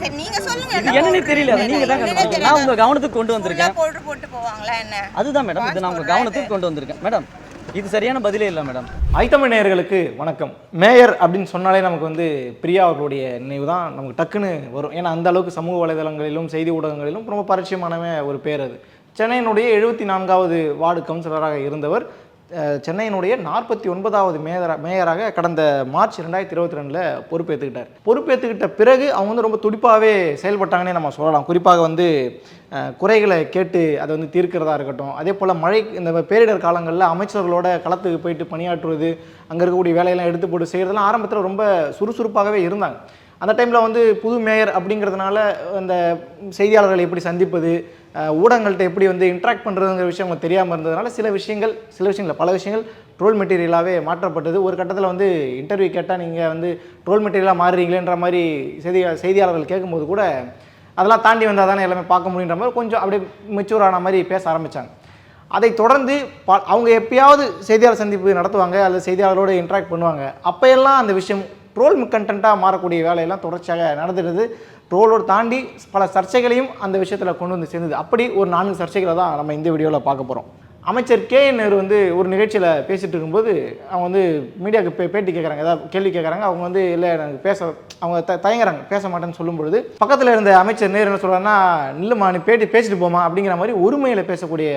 சரி, நீங்க சொல்லுங்க தெரியல நீங்க தான். நான் உங்க கவனத்துக்கு கொண்டு வந்திருக்கேன். பவுடர் போட்டு போவாங்களா என்ன? அதுதான் மேடம் இது நான் உங்க கவனத்துக்கு கொண்டு வந்திருக்கேன். மேடம் இது சரியான பதிலே இல்லை மேடம் நேயர்களுக்கு வணக்கம். மேயர் அப்படின்னு சொன்னாலே நமக்கு வந்து பிரியா அவர்களுடைய நினைவு தான் நமக்கு டக்குன்னு வரும். ஏன்னா அந்த அளவுக்கு சமூக வலைதளங்களிலும் செய்தி ஊடகங்களிலும் ரொம்ப பரிச்சயமான ஒரு பேர் அது. சென்னையினுடைய எழுபத்தி நான்காவது வார்டு கவுன்சிலராக இருந்தவர் சென்னையினுடைய நாற்பத்தி ஒன்பதாவது மேயரா மேயராக கடந்த மார்ச் ரெண்டாயிரத்தி இருபத்தி ரெண்டில் பொறுப்பேற்றுக்கிட்டார் பொறுப்பேற்றுக்கிட்ட பிறகு அவங்க வந்து ரொம்ப துடிப்பாகவே செயல்பட்டாங்கன்னே நம்ம சொல்லலாம். குறிப்பாக வந்து குறைகளை கேட்டு அதை வந்து தீர்க்கிறதா இருக்கட்டும். அதே போல் மழை இந்த பேரிடர் காலங்களில் அமைச்சர்களோட களத்துக்கு போயிட்டு பணியாற்றுவது அங்கே இருக்கக்கூடிய வேலையெல்லாம் எடுத்து போட்டு செய்கிறதெல்லாம் ஆரம்பத்தில் ரொம்ப சுறுசுறுப்பாகவே இருந்தாங்க. அந்த டைமில் வந்து புது மேயர் அப்படிங்கிறதுனால அந்த செய்தியாளர்களை எப்படி சந்திப்பது ஊடகங்கள்கிட்ட எப்படி வந்து இன்ட்ராக்ட் பண்ணுறதுங்கிற விஷயம் அவங்க தெரியாமல் இருந்ததுனால சில விஷயங்கள் சில விஷயங்கள் பல விஷயங்கள் ட்ரோல் மெட்டீரியலாகவே மாற்றப்பட்டது. ஒரு கட்டத்தில் வந்து இன்டர்வியூ கேட்டால் நீங்கள் வந்து ட்ரோல் மெட்டீரியலாக மாறுறீங்களேன்ற மாதிரி செய்தி செய்தியாளர்கள் கேட்கும்போது கூட அதெல்லாம் தாண்டி வந்தால் தானே எல்லாமே பார்க்க முடியுன்ற மாதிரி கொஞ்சம் அப்படியே மெச்சூர் ஆன மாதிரி பேச ஆரம்பித்தாங்க அதை தொடர்ந்து ப அவங்க எப்பயாவது செய்தியாளர் சந்திப்பு நடத்துவாங்க அல்லது செய்தியாளரோடு இன்ட்ராக்ட் பண்ணுவாங்க. அப்போயெல்லாம் அந்த விஷயம் ட்ரோல் கண்டென்ட்டாக மாறக்கூடிய வேலையெல்லாம் தொடர்ச்சியாக நடந்துடுது. ட்ரோலோடு தாண்டி பல சர்ச்சைகளையும் அந்த விஷயத்தில் கொண்டு வந்து சேர்ந்தது. அப்படி ஒரு நான்கு சர்ச்சைகளை தான் நம்ம இந்த வீடியோவில் பார்க்க போகிறோம் அமைச்சர் கே நேரு வந்து ஒரு நிகழ்ச்சியில் பேசிகிட்டு இருக்கும்போது அவங்க வந்து மீடியாவுக்கு பே பேட்டி கேட்குறாங்க ஏதாவது கேள்வி கேட்குறாங்க அவங்க வந்து இல்லை எனக்கு பேச அவங்க த தயங்குறாங்க. பேச மாட்டேன்னு சொல்லும்பொழுது பக்கத்தில் இருந்த அமைச்சர் நேரு என்ன சொல்கிறாங்கன்னா நில்லுமா நீ பேட்டி பேசிட்டு போமா அப்படிங்கிற மாதிரி உரிமையில் பேசக்கூடிய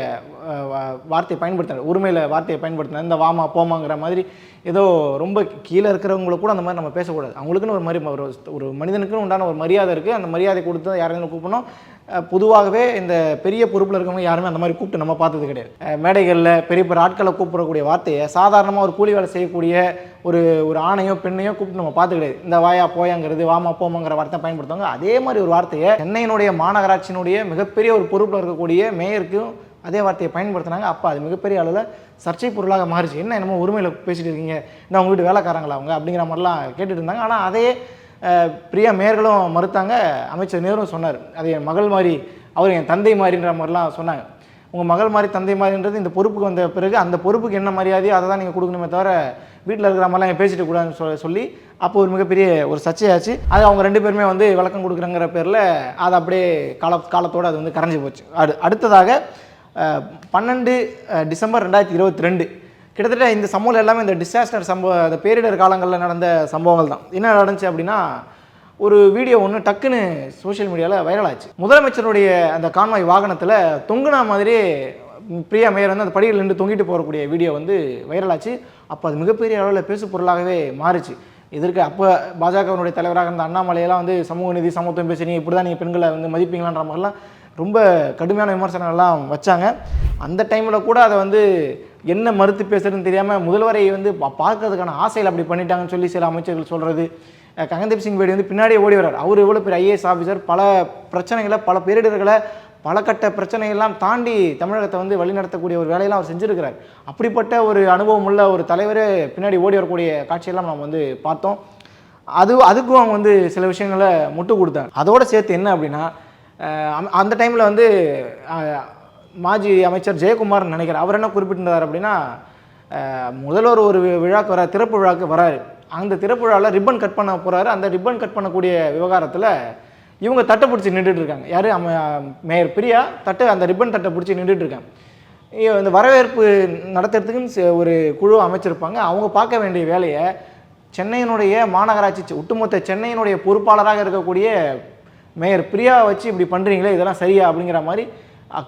வார்த்தையை பயன்படுத்தினார். உரிமையில் வார்த்தையை பயன்படுத்தினார். இந்த வாமா போமாங்கிற மாதிரி ஏதோ ரொம்ப கீழே இருக்கிறவங்கள கூட அந்த மாதிரி நம்ம பேசக்கூடாது. அவங்களுக்குன்னு ஒரு மாதிரி ஒரு ஒரு மனிதனுக்குன்னு உண்டான ஒரு மரியாதை இருக்குது அந்த மரியாதை கொடுத்து யாரையும் கூப்பிடணும். பொதுவாகவே இந்த பெரிய பொறுப்பில் இருக்கவங்க யாருமே அந்த மாதிரி கூப்பிட்டு நம்ம பார்த்தது கிடையாது. மேடைகளில் பெரிய பெரிய ஆட்களை கூப்பிடக்கூடிய வார்த்தையை சாதாரணமாக ஒரு கூலி வேலை செய்யக்கூடிய ஒரு ஒரு ஆணையோ பெண்ணையோ கூப்பிட்டு நம்ம பார்த்து கிடையாது. இந்த வாயா போயாங்கிறது வாமா போமாங்கிற வார்த்தை பயன்படுத்துவாங்க. அதே மாதிரி ஒரு வார்த்தையை சென்னையினுடைய மாநகராட்சியினுடைய மிகப்பெரிய ஒரு பொறுப்பில் இருக்கக்கூடிய மேயருக்கும் அதே வார்த்தையை பயன்படுத்தினாங்க. அப்போ அது மிகப்பெரிய அளவில் சர்ச்சை பொருளாக மாறிச்சு. என்ன என்னமோ உரிமையில் பேசிகிட்டு இருக்கீங்க. என்ன உங்கள் வீட்டு வேலைக்காரங்களா அவங்க? அப்படிங்கிற மாதிரிலாம் கேட்டுட்டு இருந்தாங்க. ஆனால் அதே பிரியா மேயர்களும் மறுத்தாங்க. அமைச்சர் நேரும் சொன்னார். அது என் மகள் மாதிரி அவர் என் தந்தை மாதிரின்ற மாதிரிலாம் சொன்னாங்க. உங்கள் மகள் மாதிரி தந்தை மாதிரின்றது இந்த பொறுப்புக்கு வந்த பிறகு அந்த பொறுப்புக்கு என்ன மரியாதையோ அதை தான் நீங்கள் கொடுக்கணுமே தவிர வீட்டில் இருக்கிற மாதிரிலாம் பேசிட்டு கூடாதுன்னு சொல்ல சொல்லி அப்போ ஒரு மிகப்பெரிய ஒரு சர்ச்சையாச்சு. அது அவங்க ரெண்டு பேருமே வந்து விளக்கம் கொடுக்குறங்கிற பேரில் அது அப்படியே கால காலத்தோடு அது வந்து கரைஞ்சி போச்சு. அடு அடுத்ததாக பன்னெண்டு டிசம்பர் ரெண்டாயிரத்தி இருபத்தி ரெண்டு. கிட்டத்தட்ட இந்த சம்பவம் எல்லாமே இந்த டிசாஸ்டர் சம்பவ அந்த பேரிடர் காலங்களில் நடந்த சம்பவங்கள் தான். என்ன நடந்துச்சு அப்படின்னா ஒரு வீடியோ ஒன்று டக்குன்னு சோஷியல் மீடியாவில் வைரல் ஆச்சு. முதலமைச்சருடைய அந்த கான்வாய் வாகனத்தில் தொங்குனா மாதிரி பிரியா மேயர் வந்து அந்த படியில் நின்று தொங்கிட்டு போகக்கூடிய வீடியோ வந்து வைரல் ஆச்சு. அப்போ அது மிகப்பெரிய அளவில் பேசு பொருளாகவே மாறுச்சு. இதற்கு அப்போ பாஜகவினுடைய தலைவராக இருந்த அண்ணாமலையெல்லாம் வந்து சமூக நீதி சமத்துவம் பேசுறீங்க இப்படி தான் நீங்கள் பெண்களை வந்து மதிப்பீங்களான்ற மாதிரிலாம் ரொம்ப கடுமையான விமர்சனங்கள்லாம் வச்சாங்க. அந்த டைமில் கூட அதை வந்து என்ன மறுத்து பேசுறதுன்னு தெரியாமல் முதல்வரை வந்து பா- பார்க்கறதுக்கான ஆசையில் அப்படி பண்ணிட்டாங்கன்னு சொல்லி சில அமைச்சர்கள் சொல்கிறது ககன்தீப் சிங் பேடி வந்து பின்னாடியே ஓடி வர்றார். அவர் எவ்வளோ பெரிய ஐஏஎஸ் ஆஃபீஸர் பல பிரச்சனைகளை பல பேரிடர்களை பல கட்ட பிரச்சனையெல்லாம் தாண்டி தமிழகத்தை வந்து வழிநடத்தக்கூடிய ஒரு வேலையெல்லாம் அவர் செஞ்சுருக்கிறார். அப்படிப்பட்ட ஒரு அனுபவம் உள்ள ஒரு தலைவரே பின்னாடி ஓடி வரக்கூடிய காட்சியெல்லாம் நம்ம வந்து பார்த்தோம். அது அதுக்கும் அவங்க வந்து சில விஷயங்களை முட்டு கொடுத்தாங்க. அதோட சேர்த்து என்ன அப்படின்னா அந்த- அந்த டைமில் வந்து மாஜி அமைச்சர் ஜெயக்குமார் நினைக்கிறேன். அவர் என்ன குறிப்பிட்டிருந்தார் அப்படின்னா முதல்வர் ஒரு விழாக்கு வர திறப்பு விழாக்கு வராரு. அந்த திறப்பு விழாவில் ரிப்பன் கட் பண்ண போகிறாரு அந்த ரிப்பன் கட் பண்ணக்கூடிய விவகாரத்தில் இவங்க தட்டை பிடிச்சி நின்றுட்டு இருக்காங்க. யார்? அம மேயர் பிரியா தட்டு அந்த ரிப்பன் தட்டை பிடிச்சி நின்றுட்டு இருக்காங்க. இந்த வரவேற்பு நடத்துறதுக்குன்னு ஒரு குழு அமைச்சிருப்பாங்க. அவங்க பார்க்க வேண்டிய வேலையை சென்னையினுடைய மாநகராட்சி செ- ஒட்டுமொத்த சென்னையினுடைய பொறுப்பாளராக இருக்கக்கூடிய மேயர் பிரியா வச்சு இப்படி பண்ணுறீங்களே இதெல்லாம் சரியா? அப்படிங்கிற மாதிரி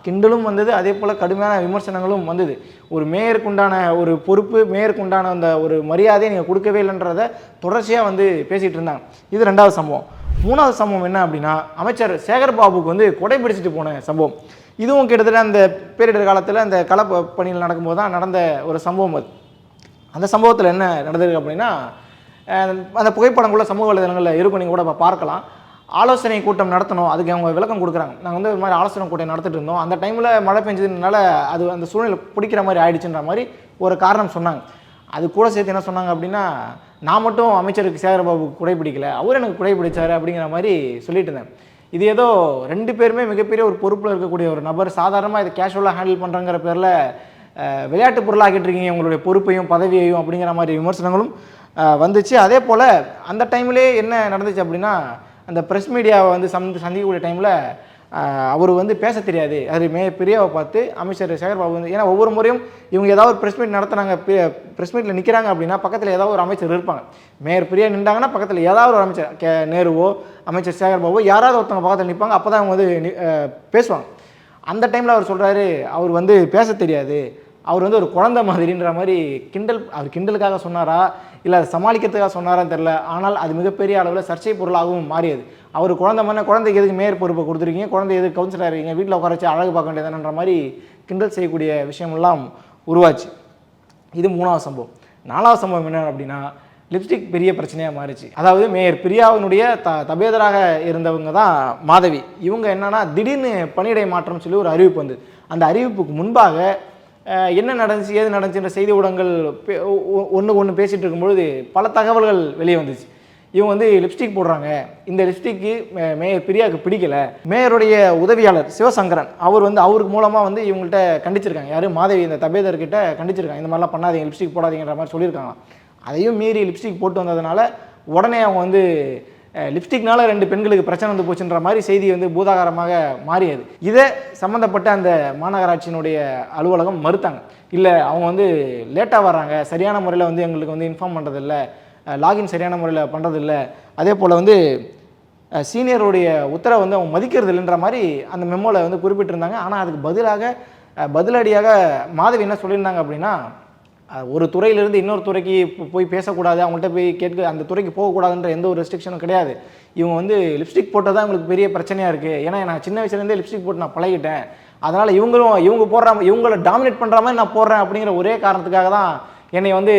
கிண்டலும் வந்தது. அதே போல் கடுமையான விமர்சனங்களும் வந்தது. ஒரு மேயருக்கு உண்டான ஒரு பொறுப்பு மேயருக்கு உண்டான அந்த ஒரு மரியாதையை நீங்கள் கொடுக்கவே இல்லைன்றத தொடர்ச்சியாக வந்து பேசிகிட்டு இருந்தாங்க. இது ரெண்டாவது சம்பவம். மூணாவது சம்பவம் என்ன அப்படின்னா அமைச்சர் சேகர் பாபுக்கு வந்து கொடை பிடிச்சிட்டு போன சம்பவம். இதுவும் கிட்டத்தட்ட அந்த பேரிடர் காலத்தில் அந்த கள ப- பணிகள் நடக்கும்போது தான் நடந்த ஒரு சம்பவம் அது. அந்த சம்பவத்தில் என்ன நடந்திருக்கு அப்படின்னா அந்த புகைப்படங்குள்ள சமூக வலைதளங்களில் இருக்கும் நீங்கள் கூட பார்க்கலாம். ஆலோசனை கூட்டம் நடத்தணும். அதுக்கு அவங்க விளக்கம் கொடுக்குறாங்க. நாங்கள் வந்து ஒரு மாதிரி ஆலோசனை கூட்டம் நடத்திட்டு இருந்தோம். அந்த டைமில் மழை பெஞ்சதுனால அது அந்த சூழ்நிலை பிடிக்கிற மாதிரி ஆயிடுச்சுன்ற மாதிரி ஒரு காரணம் சொன்னாங்க. அது கூட சேர்த்து என்ன சொன்னாங்க அப்படின்னா நான் மட்டும் அமைச்சருக்கு சேகரபாபு குடை பிடிக்கல அவர் எனக்கு குடை பிடிச்சாரு அப்படிங்கிற மாதிரி சொல்லிட்டு இருந்தேன். இது ஏதோ ரெண்டு பேருமே மிகப்பெரிய ஒரு பொறுப்பில் இருக்கக்கூடிய ஒரு நபர். சாதாரணமாக இதை கேஷுவலாக ஹேண்டில் பண்ணுறங்கிற பேரில் விளையாட்டு பொருளாக்கிட்டு இருக்கீங்க. உங்களுடைய பொறுப்பையும் பதவியையும் அப்படிங்கிற மாதிரி விமர்சனங்களும் வந்துச்சு. அதே போல் அந்த டைம்லேயே என்ன நடந்துச்சு அப்படின்னா அந்த ப்ரெஸ் மீடியாவை வந்து சந்தி சந்திக்கக்கூடிய டைமில் அவர் வந்து பேச தெரியாது. அது மே பிரியாவை பார்த்து அமைச்சர் சேகர்பாபு வந்து ஏன்னா ஒவ்வொரு முறையும் இவங்க ஏதாவது ஒரு ப்ரெஸ் மீட் நடத்துனாங்க ப்ரெஸ் மீட்டில் நிற்கிறாங்க அப்படின்னா பக்கத்தில் ஏதாவது ஒரு அமைச்சர் இருப்பாங்க. மேயர் பிரியா நின்றாங்கன்னா பக்கத்தில் ஏதாவது ஒரு அமைச்சர் கே நேருவோ அமைச்சர் சேகர்பாபு யாராவது ஒருத்தவங்க பக்கத்தில் நிற்பாங்க அப்போ தான் அவங்க வந்து பேசுவாங்க. அந்த டைமில் அவர் சொல்கிறாரு அவர் வந்து பேச தெரியாது. அவர் வந்து ஒரு குழந்தை மாதிரின்ற மாதிரி கிண்டல் அவர் கிண்டலுக்காக சொன்னாரா? இல்லை அதை சமாளிக்கிறதுக்காக சொன்னாரான்னு தெரில ஆனால் அது மிகப்பெரிய அளவில் சர்ச்சை பொருளாகவும் மாறியது. அவர் குழந்தை மாதிரி குழந்தைக்கு எதுக்கு மேயர் பொறுப்பை கொடுத்துருக்கீங்க? குழந்தை எதுக்கு கவுன்சிலர் இருக்கீங்க? வீட்டில் உட்கார வச்சு அழகு பார்க்க வேண்டியதானன்ற மாதிரி கிண்டல் செய்யக்கூடிய விஷயமெல்லாம் உருவாச்சு. இது மூணாவது சம்பவம். நாலாவது சம்பவம் என்ன அப்படின்னா லிப்ஸ்டிக் பெரிய பிரச்சனையாக மாறிச்சு. அதாவது மேயர் பிரியாவினுடைய த தபேதராக இருந்தவங்க தான் மாதவி. இவங்க என்னன்னா திடீர்னு பணியிடை மாற்றம் சொல்லி ஒரு அறிவிப்பு வந்தது. அந்த அறிவிப்புக்கு முன்பாக என்ன நடந்துச்சு ஏது நடந்துச்சுன்ற செய்தி ஊடகங்கள் ஒன்று ஒன்று பேசிகிட்டு இருக்கும்பொழுது பல தகவல்கள் வெளியே வந்துச்சு. இவங்க வந்து லிப்ஸ்டிக் போடுறாங்க. இந்த லிப்ஸ்டிக்கு மே- மேயர் பிரியாவுக்கு பிடிக்கல. மேயருடைய உதவியாளர் சிவசங்கரன் அவர் வந்து அவருக்கு மூலமாக வந்து இவங்கள்ட்ட கண்டிச்சிருக்காங்க. யாரும் மாதவி இந்த தபேதர்கிட்ட கண்டிச்சிருக்காங்க. இந்த மாதிரிலாம் பண்ணாதீங்க லிப்ஸ்டிக் போடாதீங்கிற மாதிரி சொல்லியிருக்காங்களாம். அதையும் மீறி லிப்ஸ்டிக் போட்டு வந்ததுனால உடனே அவங்க வந்து லிப்ஸ்டிக்னால ரெண்டு பெண்களுக்கு பிரச்சனை வந்து போச்சுன்ற மாதிரி செய்தி வந்து பூதாகாரமாக மாறியது. இதை சம்மந்தப்பட்ட அந்த மாநகராட்சியினுடைய அலுவலகம் மறுத்தாங்க. இல்லை அவங்க வந்து லேட்டாக வர்றாங்க. சரியான முறையில் வந்து எங்களுக்கு வந்து இன்ஃபார்ம் பண்ணுறதில்ல லாகின் சரியான முறையில் பண்ணுறதில்ல அதே போல் வந்து சீனியருடைய உத்தரவை வந்து அவங்க மதிக்கிறது இல்லைன்ற மாதிரி அந்த மெமோவில் வந்து குறிப்பிட்டிருந்தாங்க. ஆனால் அதுக்கு பதிலாக பதிலடியாக மாதவி என்ன சொல்லியிருந்தாங்க அப்படின்னா ஒரு துறையிலிருந்து இன்னொரு துறைக்கு போய் பேசக்கூடாது அவங்கள்ட்ட போய் கேட்க அந்த துறைக்கு போகக்கூடாதுன்ற எந்த ஒரு ரெஸ்ட்ரிக்ஷனும் கிடையாது. இவங்க வந்து லிப்ஸ்டிக் போட்டால் தான் உங்களுக்கு பெரிய பிரச்சனையாக இருக்குது ஏன்னா நான் சின்ன வயசுலேருந்தே லிப்ஸ்டிக் போட்டு நான் பழகிட்டேன். அதனால் இவங்களும் இவங்க போடுற இவங்கள டாமினேட் பண்ணுற மாதிரி நான் போடுறேன் அப்படிங்கிற ஒரே காரணத்துக்காக தான் என்னை வந்து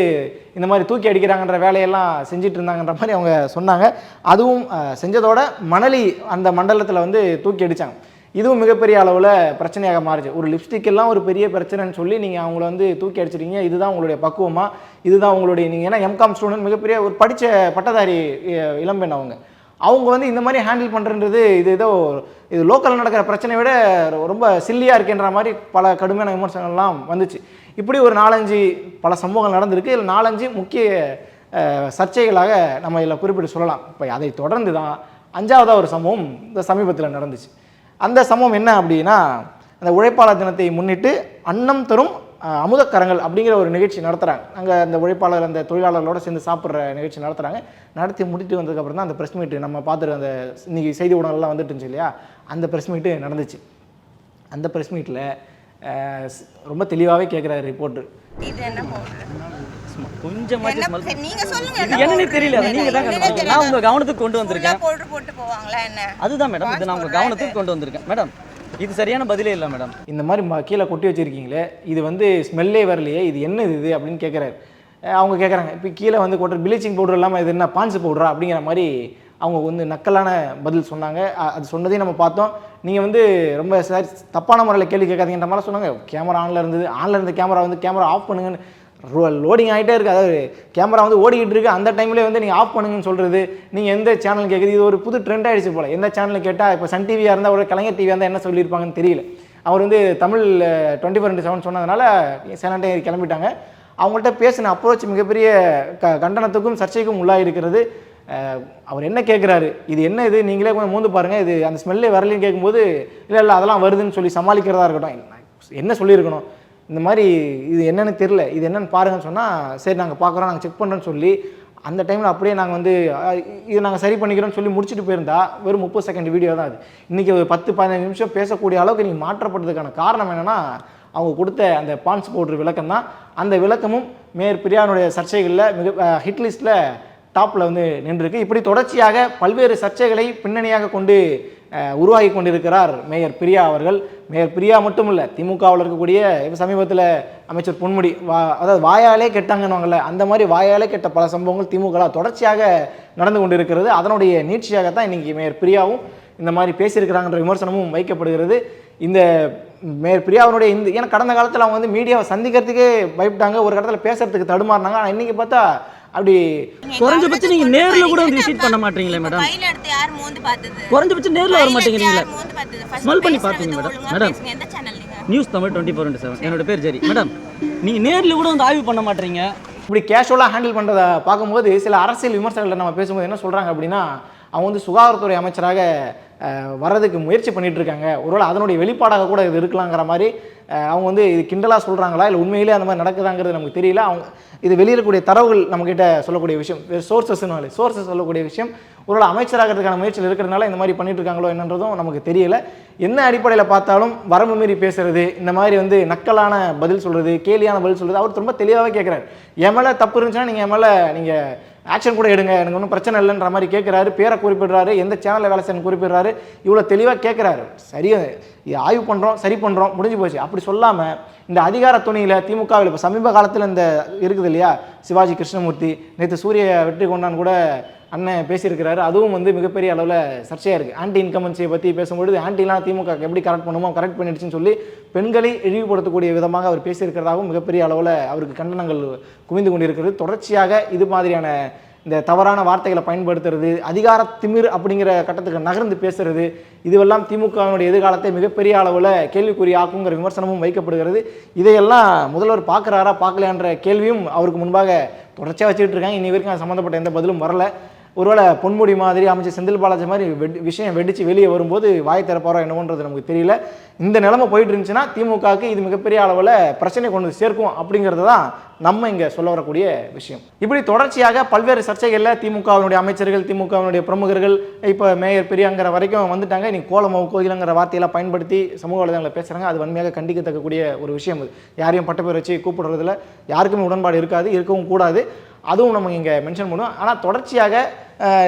இந்த மாதிரி தூக்கி அடிக்கிறாங்கன்ற வேலையெல்லாம் செஞ்சுட்டு இருந்தாங்கன்ற மாதிரி அவங்க சொன்னாங்க. அதுவும் செஞ்சதோட மணலி அந்த மண்டலத்தில் வந்து தூக்கி அடித்தாங்க இதுவும் மிகப்பெரிய அளவில் பிரச்சனையாக மாறுச்சு. ஒரு லிப்ஸ்டிக் எல்லாம் ஒரு பெரிய பிரச்சனைன்னு சொல்லி நீங்கள் அவங்கள வந்து தூக்கி அடிச்சிருக்கீங்க இதுதான் உங்களுடைய பக்குவமா? இதுதான் உங்களுடைய நீங்கள் ஏன்னா எம்காம் ஸ்டூடெண்ட் மிகப்பெரிய ஒரு படித்த பட்டதாரி இளம்பெண் அவங்க. அவங்க வந்து இந்த மாதிரி ஹேண்டில் பண்ணுறது இது ஏதோ இது லோக்கலில் நடக்கிற பிரச்சனையை விட ரொம்ப சில்லியாக இருக்குன்ற மாதிரி பல கடுமையான விமர்சனங்கள்லாம் வந்துச்சு. இப்படி ஒரு நாலஞ்சு பல சம்பவங்கள் நடந்திருக்கு. இதில் நாலஞ்சு முக்கிய சர்ச்சைகளாக நம்ம இதில் குறிப்பிட்டு சொல்லலாம். இப்போ அதை தொடர்ந்து தான் அஞ்சாவதாக ஒரு சம்பவம் இந்த சமீபத்தில் நடந்துச்சு. அந்த சம்பவம் என்ன அப்படின்னா அந்த உழைப்பாளர் தினத்தை முன்னிட்டு அன்னம் தரும் அமுதக்கரங்கள் அப்படிங்கிற ஒரு நிகழ்ச்சி நடத்துகிறாங்க அங்கே அந்த உழைப்பாளர் அந்த தொழிலாளர்களோட சேர்ந்து சாப்பிட்ற நிகழ்ச்சி நடத்துகிறாங்க நடத்தி முடிச்சுட்டு வந்ததுக்கப்புறம் தான் அந்த ப்ரெஸ் மீட்டு நம்ம பார்த்துட்டு அந்த இன்னைக்கு செய்தி ஊடகங்கள்லாம் வந்துட்டு இருந்துச்சு இல்லையா? அந்த ப்ரெஸ் மீட்டு நடந்துச்சு. அந்த ப்ரெஸ் மீட்டில் ரொம்ப தெளிவாகவே கேட்குறாரு ரிப்போர்ட்டு இது என்ன சரி, நீங்க சொல்லுங்க என்னன்னே? தெரியல அதை நீங்க தான் என்னன்னே கண்டுபிடிக்கணும். நான் உங்க கவனத்துக்கு கொண்டு வந்திருக்கேன். போட்டு போவாங்களா என்ன? அதுதான் மேடம் இது நான் உங்க கவனத்துக்கு கொண்டு வந்திருக்கேன். மேடம் இது சரியான பதிலே இல்லை மேடம் இந்த மாதிரி ம- கீழே கொட்டி வச்சிருக்கீங்களே இது வந்து ஸ்மெல்லே வரலையே இது என்ன இது அப்படின்னு கேட்குறாரு அவங்க கேட்குறாங்க இப்போ கீழே வந்து கொட்டுற ப்ளீச்சிங் பவுடர் இல்லாமல் இது என்ன பான்ஸ் பவுடரா அப்படிங்கிற மாதிரி அவங்க வந்து நக்கலான பதில் சொன்னாங்க. அது சொன்னதையும் நம்ம பார்த்தோம். நீங்கள் வந்து ரொம்ப சரி தப்பான முறையில் கேள்வி கேட்காதீங்கன்ற மாதிரி சொன்னாங்க. கேமரா ஆனில் இருந்தது ஆனில் இருந்த கேமரா வந்து கேமரா ஆஃப் பண்ணுங்கன்னு லோடிங் ஆகிட்டே இருக்குது அதாவது கேமரா வந்து ஓடிக்கிட்டு இருக்கு. அந்த டைம்லேயே வந்து நீங்கள் ஆஃப் பண்ணுங்கன்னு சொல்கிறது நீங்கள் எந்த சேனல் கேட்குது இது ஒரு புது ட்ரெண்ட் ஆகிடுச்சு போல். எந்த சேனல் கேட்டால் இப்போ சன் டிவியாக இருந்தால் ஒரு கலைஞர் டிவியாக இருந்தால் என்ன சொல்லியிருப்பாங்கன்னு தெரியல. அவர் வந்து Tamil twenty four into seven சொன்னதுனால சேனல்டே கிளம்பிட்டாங்க. அவங்கள்ட்ட பேசின அப்ரோச் மிகப்பெரிய க கண்டனத்துக்கும் சர்ச்சைக்கும் உள்ளாகி இருக்கிறது. அவர் என்ன கேட்குறாரு இது என்ன இது? நீங்களே கொஞ்சம் மூந்து பாருங்கள் இது அந்த ஸ்மெல்லே வரலன்னு கேட்கும்போது இல்லை இல்லை அதெல்லாம் வருதுன்னு சொல்லி சமாளிக்கிறதா இருக்கட்டும். என்ன சொல்லியிருக்கணும்? இந்த மாதிரி இது என்னென்னு தெரில இது என்னென்னு பாருங்கன்னு சொன்னால் சரி நாங்கள் பார்க்குறோம் நாங்கள் செக் பண்ணுறோன்னு சொல்லி அந்த டைமில் அப்படியே நாங்கள் வந்து இதை இது நாங்கள் சரி பண்ணிக்கிறோம்னு சொல்லி முடிச்சுட்டு போயிருந்தா வெறும் முப்பது செகண்ட் வீடியோ தான் அது. இன்றைக்கி ஒரு பத்து பதினஞ்சு நிமிஷம் பேசக்கூடிய அளவுக்கு நீங்கள் மாற்றப்பட்டதுக்கான காரணம் என்னென்னா அவங்க கொடுத்த அந்த பான்ஸ் பவுடர் விளக்கம் தான். அந்த விளக்கமும் மேயர் பிரியானுடைய சர்ச்சைகளில் மிக ஹிட் லிஸ்ட்டில் டாப்பில் வந்து நின்றுருக்கு. இப்படி தொடர்ச்சியாக பல்வேறு சர்ச்சைகளை பின்னணியாக கொண்டு உருவாகி கொண்டிருக்கிறார் மேயர் பிரியா அவர்கள். மேயர் பிரியா மட்டும் இல்லை திமுகவில் இருக்கக்கூடிய இப்போ சமீபத்தில் அமைச்சர் பொன்முடி வா அதாவது வாயாலே கெட்டாங்கன்னு அந்த மாதிரி வாயாலே கெட்ட பல சம்பவங்கள் திமுக தொடர்ச்சியாக நடந்து கொண்டிருக்கிறது. அதனுடைய நீட்சியாகத்தான் இன்னைக்கு மேயர் பிரியாவும் இந்த மாதிரி பேசியிருக்கிறாங்கன்ற விமர்சனமும் வைக்கப்படுகிறது. இந்த மேயர் பிரியாவினுடைய இந்த ஏன்னா கடந்த காலத்தில் அவங்க வந்து மீடியாவை சந்திக்கிறதுக்கே பயப்பட்டாங்க ஒரு இடத்துல பேசுறதுக்கு தடுமாறினாங்க. ஆனால் இன்னைக்கு பார்த்தா அப்படி குறைஞ்சபட்சம் நீங்க நேர்ல கூட வந்து விசிட் பண்ண மாட்டீங்களே மேடம் கையில எடுத்து யார் மோந்து பார்த்தது? குறைஞ்சபட்சம் நேர்ல வர மாட்டேங்கிறீங்களே. யார் மோந்து பார்த்தது? Smell பண்ணி பார்த்தீங்க மேடம். மேடம். எந்த சேனல் நீங்க? News Tamil twenty four seven என்னோட பேர் ஜெரி. மேடம் நீங்க நேர்ல கூட வந்து ஆய்வு பண்ண மாட்டீங்க. இப்படி கேஷுவலாக ஹேண்டில் பண்ணுறதை பார்க்கும்போது சில அரசியல் விமர்சகர்கள் நம்ம பேசும்போது என்ன சொல்கிறாங்க அப்படின்னா அவங்க வந்து சுகாதாரத்துறை அமைச்சராக வர்றதுக்கு முயற்சி பண்ணிட்டு இருக்காங்க ஒருவேளை அதனுடைய வெளிப்பாடாக கூட இது இருக்கலாங்கிற மாதிரி அவங்க வந்து இது கிண்டலாக சொல்கிறாங்களா இல்லை உண்மையிலே அந்த மாதிரி நடக்குதாங்கிறது நமக்கு தெரியல. அவங்க இது வெளியிடக்கூடிய தரவுகள் நம்மக்கிட்ட சொல்லக்கூடிய விஷயம் சோர்சஸ்னால சோர்சஸ் சொல்லக்கூடிய விஷயம். ஒருவேளை அமைச்சராகிறதுக்கான முயற்சியில் இருக்கிறதுனால இந்த மாதிரி பண்ணிட்டு இருக்காங்களோ என்னன்றதும் நமக்கு தெரியல. என்ன அடிப்படையில் பார்த்தாலும் வரம்பு மீறி பேசுறது இந்த மாதிரி வந்து நக்கலான பதில் சொல்றது கேலியான பதில் சொல்றது அவர் ரொம்ப தெளிவாகவே கேட்குறாரு என் மேலே தப்பு இருந்துச்சுன்னா நீங்கள் என் மேலே நீங்கள் ஆக்ஷன் கூட எடுங்க. எனக்கு ஒன்றும் பிரச்சனை இல்லைன்ற மாதிரி கேட்குறாரு பேரை குறிப்பிடுறாரு. எந்த சேனலில் வேலை செய்யணும் குறிப்பிடுறாரு. இவ்வளோ தெளிவாக கேட்குறாரு சரியா? இது ஆய்வு பண்ணுறோம் சரி பண்ணுறோம் முடிஞ்சு போச்சு. அப்படி சொல்லாமல் இந்த அதிகார துணியில் திமுகவில் இப்போ சமீப காலத்தில் இந்த இருக்குது இல்லையா? சிவாஜி கிருஷ்ணமூர்த்தி நேற்று சூரிய வெற்றி கொண்டான் கூட அண்ணன் பேசியிருக்கிறாரு. அதுவும் வந்து மிகப்பெரிய அளவில் சர்ச்சையாக இருக்குது ஆன்டி இன்கமன்சியை பற்றி பேசும்பொழுது ஆன்டிலாம் திமுக எப்படி கரெக்ட் பண்ணுமோ கரெக்ட் பண்ணிடுச்சுன்னு சொல்லி பெண்களை இழிவுபடுத்தக்கூடிய விதமாக அவர் பேசியிருக்கிறதாகவும் மிகப்பெரிய அளவில் அவருக்கு கண்டனங்கள் குவிந்து கொண்டிருக்கிறது. தொடர்ச்சியாக இது மாதிரியான இந்த தவறான வார்த்தைகளை பயன்படுத்துறது அதிகார திமிர் அப்படிங்கிற கட்டத்துக்கு நகர்ந்து பேசுறது இதுவெல்லாம் திமுகவினுடைய எதிர்காலத்தை மிகப்பெரிய அளவில் கேள்விக்குறி ஆக்குங்கிற விமர்சனமும் வைக்கப்படுகிறது. இதையெல்லாம் முதல்வர் பார்க்குறாரா பார்க்கலையான்ற கேள்வியும் அவருக்கு முன்பாக தொடர்ச்சியாக வச்சுக்கிட்டு இருக்காங்க. இனி வரைக்கும் அது சம்மந்தப்பட்ட எந்த பதிலும் வரல. ஒருவேளை பொன்முடி மாதிரி அமைச்சர் செந்தில் பாலாஜி மாதிரி வெடி விஷயம் வெடிச்சு வெளியே வரும்போது வாய் திறப்பாரோ என்னவோன்றது நமக்கு தெரியல. இந்த நிலைமை போயிட்டு இருந்துச்சுன்னா திமுகவுக்கு இது மிகப்பெரிய அளவில் பிரச்சனை கொண்டு சேர்க்கும் அப்படிங்கிறது தான் நம்ம இங்கே சொல்ல வரக்கூடிய விஷயம். இப்படி தொடர்ச்சியாக பல்வேறு சர்ச்சைகளில் திமுகவினுடைய அமைச்சர்கள் திமுகவினுடைய பிரமுகர்கள் இப்போ மேயர் பெரியாங்கிற வரைக்கும் வந்துட்டாங்க. இன்னைக்கு கோலமாவு கோயிலங்கிற வார்த்தையெல்லாம் பயன்படுத்தி சமூக வலைதளங்களை பேசுகிறாங்க அது வன்மையாக கண்டிக்கத்தக்கக்கூடிய ஒரு விஷயம் அது யாரையும் பட்டப்பேர் வச்சு கூப்பிடுறதுல யாருக்குமே உடன்பாடு இருக்காது இருக்கவும் கூடாது. அதுவும் நம்ம இங்கே மென்ஷன் பண்ணுவோம். ஆனால் தொடர்ச்சியாக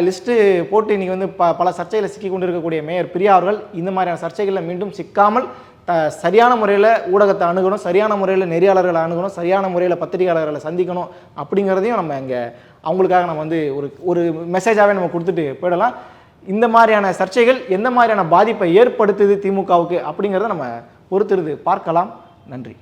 லிஸ்ட்டு போட்டு இன்றைக்கி வந்து ப பல சர்ச்சைகளில் சிக்கி கொண்டு இருக்கக்கூடிய மேயர் பிரியா அவர்கள் இந்த மாதிரியான சர்ச்சைகளில் மீண்டும் சிக்காமல் த சரியான முறையில் ஊடகத்தை அணுகணும் சரியான முறையில் நெறியாளர்களை அணுகணும் சரியான முறையில் பத்திரிகையாளர்களை சந்திக்கணும் அப்படிங்கிறதையும் நம்ம இங்கே அவங்களுக்காக நம்ம வந்து ஒரு ஒரு மெசேஜாகவே நம்ம கொடுத்துட்டு போயிடலாம். இந்த மாதிரியான சர்ச்சைகள் எந்த மாதிரியான பாதிப்பை ஏற்படுத்துது திமுகவுக்கு அப்படிங்கிறத நம்ம பொறுத்திருந்து பார்க்கலாம். நன்றி.